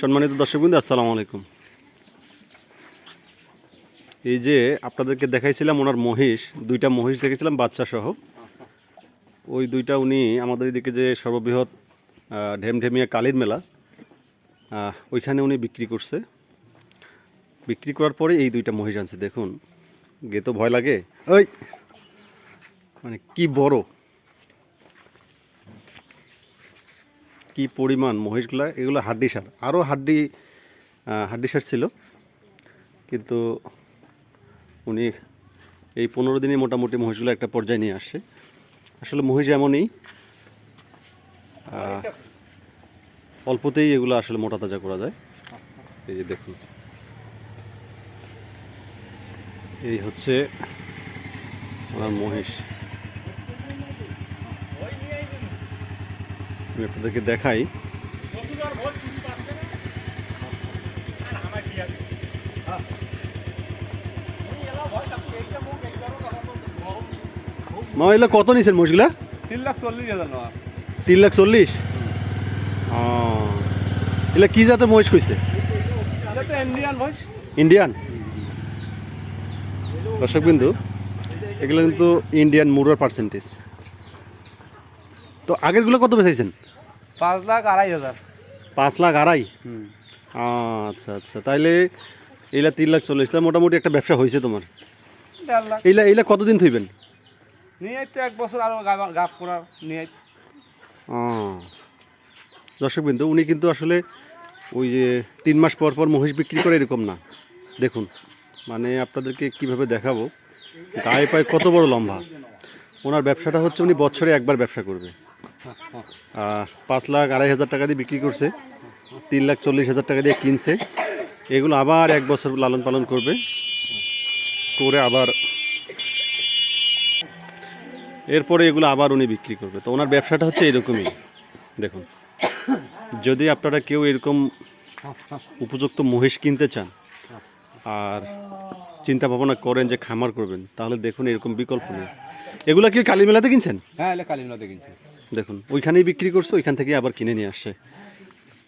সম্মানিত দর্শকবৃন্দ, আসসালামু আলাইকুম। এই যে আপনাদেরকে দেখাইছিলাম ওনার মহিষ, দুইটা মহিষ দেখেছিলাম বাচ্চা সহ ওই দুইটা উনি আমাদের এদিকে যে সর্ববৃহৎ ঢেমঢেমিয়া কালীর মেলা ওইখানে উনি বিক্রি করছে। বিক্রি করার পরে এই দুইটা মহিষ আনছে, দেখুন। গে তো ভয় লাগে। ওই! মানে কি বড়! কি পরিমাণ মহিষগুলা এগুলো হাড্ডি সার। আরও হাড্ডি হাড্ডি সার ছিল। কিন্তু উনি এই পনেরো দিনে মোটামুটি মহিষগুলো একটা পর্যায়ে নিয়ে আসছে। আসলে মহিষ এমনই অল্পতেই এগুলো আসলে মোটা তাজা করা যায়। এই যে দেখুন। এই হচ্ছে আমার মহিষ। আমি আপনাদেরকে দেখাই। মামা, এগুলো কত নিছেন মহিষগুলা? তিন লাখ চল্লিশ? হাজার তিন লাখ চল্লিশ এগুলা কি জাতের মহিষ কইছে? ইন্ডিয়ান। দর্শক বিন্দু এগুলো কিন্তু ইন্ডিয়ান মুরার পার্সেন্টেজ। তো আগেরগুলো কত বেচাইছেন? পাঁচ লাখ আড়াই হাজার। পাঁচ লাখ আড়াই? আচ্ছা আচ্ছা। তাইলে এইলা তিন লাখ চল্লিশ তাহলে মোটামুটি একটা ব্যবসা হয়েছে তোমার? এইলা এইলা কতদিন থইবেন? নিয়ে তো এক বছর আরও গাছ করার নিয়ে ও। দর্শক বিন্দু উনি কিন্তু আসলে ওই যে তিন মাস পর পর মহিষ বিক্রি করে এরকম না। দেখুন মানে আপনাদেরকে কীভাবে দেখাবো। গায়ে পায়ে কত বড় লম্বা। ওনার ব্যবসাটা হচ্ছে উনি বছরে একবার ব্যবসা করবে। পাঁচ লাখ আড়াই হাজার টাকা দিয়ে বিক্রি করছে, তিন লাখ চল্লিশ হাজার টাকা দিয়ে কিনছে। এগুলো আবার এক বছর লালন পালন করবে, করে আবার এরপরে এগুলো আবার উনি বিক্রি করবে। তো ওনার ব্যবসাটা হচ্ছে এরকমই, দেখুন। যদি আপনারা কেউ এরকম উপযুক্ত মহিষ কিনতে চান আর চিন্তা ভাবনা করেন যে খামার করবেন, তাহলে দেখুন এরকম বিকল্প নেই। এগুলো কি কালী মেলাতে কিনছেন? হ্যাঁ এলে কালিমলা কিনছি। দেখুন ওইখানেই বিক্রি করছে ওইখান থেকে আবার কিনে নিয়ে আসছে।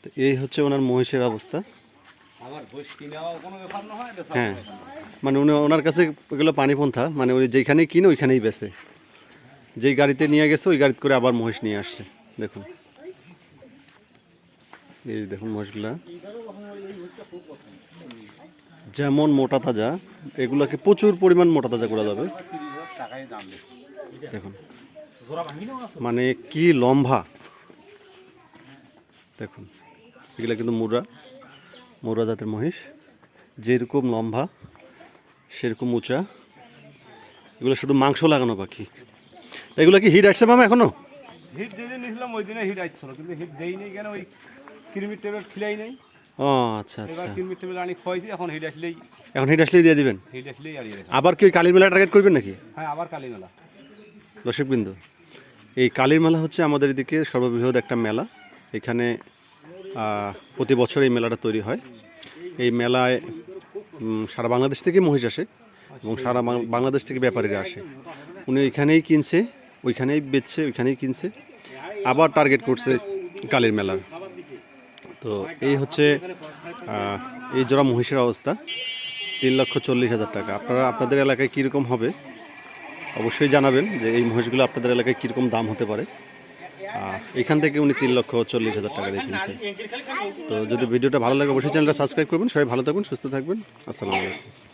তো এই হচ্ছে ওনার মহিষের অবস্থা। হয়। মানে উনি ওনার কাছে এগুলো পানি পন্থা মানে উনি যেখানেই কিনে ওইখানেই বেচে। যেই গাড়িতে নিয়ে গেছে ওই গাড়িতে করে আবার মহিষ নিয়ে আসছে। দেখুন। এই দেখুন মহিষগুলা। যেমন মোটা তাজা এগুলাকে প্রচুর পরিমাণ মোটা তাজা করা যাবে। দেখুন। মানে কি লম্বা? দেখুন এগুলা কিন্তু মুরা মুরা জাতের মহিষ। যেরকম লম্বা সেরকম উঁচা। এগুলো শুধু মাংস লাগানো বাকি। এগুলো কি হিট আসছে মামা এখনও? হিট যেদিন নিয়েছিলাম ওই দিনে হিট আসছিল কিন্তু হিট কেন? ওই ট্যাবলেট খিলাই নেই। ও আচ্ছা আচ্ছা। ট্যাবলেট আনি এখন হিট আসলেই এখন হিট আসলেই দিয়ে দিবেন? হিট আসলেই আবার কি কালীর মেলা টার্গেট করবেন নাকি? হ্যাঁ আবার কালীমেলা। দর্শকবৃন্দ এই কালীর মেলা হচ্ছে আমাদের এদিকে সর্ববৃহৎ একটা মেলা। এখানে প্রতি বছর এই মেলাটা তৈরি হয়। এই মেলায় সারা বাংলাদেশ থেকে মহিষ আসে এবং সারা বাংলাদেশ থেকে ব্যাপারীরা আসে। উনি এখানেই কিনছে, ওইখানেই বেচছে, ওইখানেই কিনছে। আবার টার্গেট করছে কালীর মেলার তো এই হচ্ছে এই জোড়া মহিষের অবস্থা। তিন লক্ষ চল্লিশ হাজার টাকা। আপনারা, আপনাদের এলাকায় কীরকম হবে? অবশ্যই জানাবেন যে এই মহিষগুলো আপনাদের এলাকায় কীরকম দাম হতে পারে। এখান থেকে উনি তিন লক্ষ চল্লিশ হাজার টাকা দিয়ে কিনছেন। তো যদি ভিডিওটা ভালো লাগে, অবশ্যই চ্যানেলটা সাবস্ক্রাইব করবেন। সবাই ভালো থাকবেন সুস্থ থাকবেন। আসসালামু আলাইকুম।